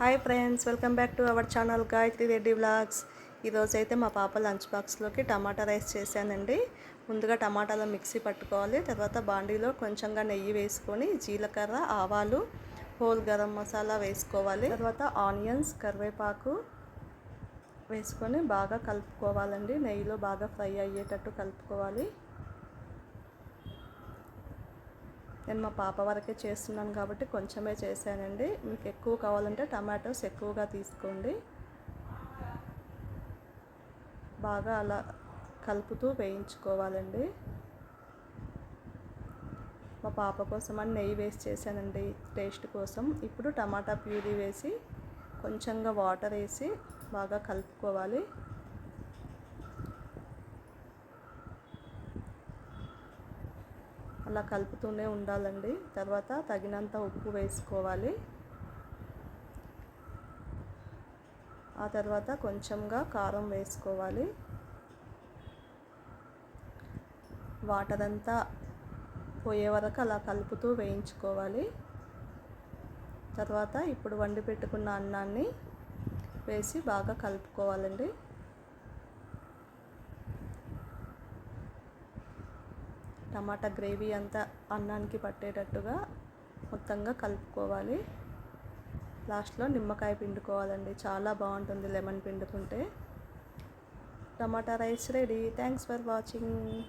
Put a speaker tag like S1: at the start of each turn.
S1: Hi friends welcome back to our channel Gayathri Reddy vlogs. ఈరోజు అయితే మా పాప లంచ్ బాక్స్లోకి టమాటా రైస్ చేశానండి. ముందుగా టమాటాలు మిక్సీ పట్టుకోవాలి తర్వాత బాండీలో కొంచెంగా నెయ్యి వేసుకొని జీలకర్ర ఆవాలు హోల్ గరం మసాలా వేసుకోవాలి తర్వాత ఆనియన్స్ కరివేపాకు వేసుకొని బాగా కలుపుకోవాలండి. నెయ్యిలో బాగా ఫ్రై అయ్యేటట్టు కలుపుకోవాలి. నేను మా పాప వరకే చేస్తున్నాను కాబట్టి కొంచెమే చేశానండి. మీకు ఎక్కువ కావాలంటే టమాటోస్ ఎక్కువగా తీసుకోండి. బాగా అలా కలుపుతూ వేయించుకోవాలండి. మా పాప కోసం అని నెయ్యి వేసి చేశానండి టేస్ట్ కోసం. ఇప్పుడు టమాటా ప్యూరీ వేసి కొంచెంగా వాటర్ వేసి బాగా కలుపుకోవాలి. అలా కలుపుతూనే ఉండాలండి. తర్వాత తగినంత ఉప్పు వేసుకోవాలి. ఆ తర్వాత కొంచెంగా కారం వేసుకోవాలి. వాటర్ అంతా పోయే వరకు అలా కలుపుతూ వేయించుకోవాలి. తర్వాత ఇప్పుడు వండి పెట్టుకున్న అన్నాన్ని వేసి బాగా కలుపుకోవాలండి. టమాటా గ్రేవీ అంతా అన్నానికి పట్టేటట్టుగా మొత్తంగా కలుపుకోవాలి. లాస్ట్లో నిమ్మకాయ పిండుకోవాలండి. చాలా బాగుంటుంది లెమన్ పిండుకుంటే. టమాటా rice ready. Thanks for watching.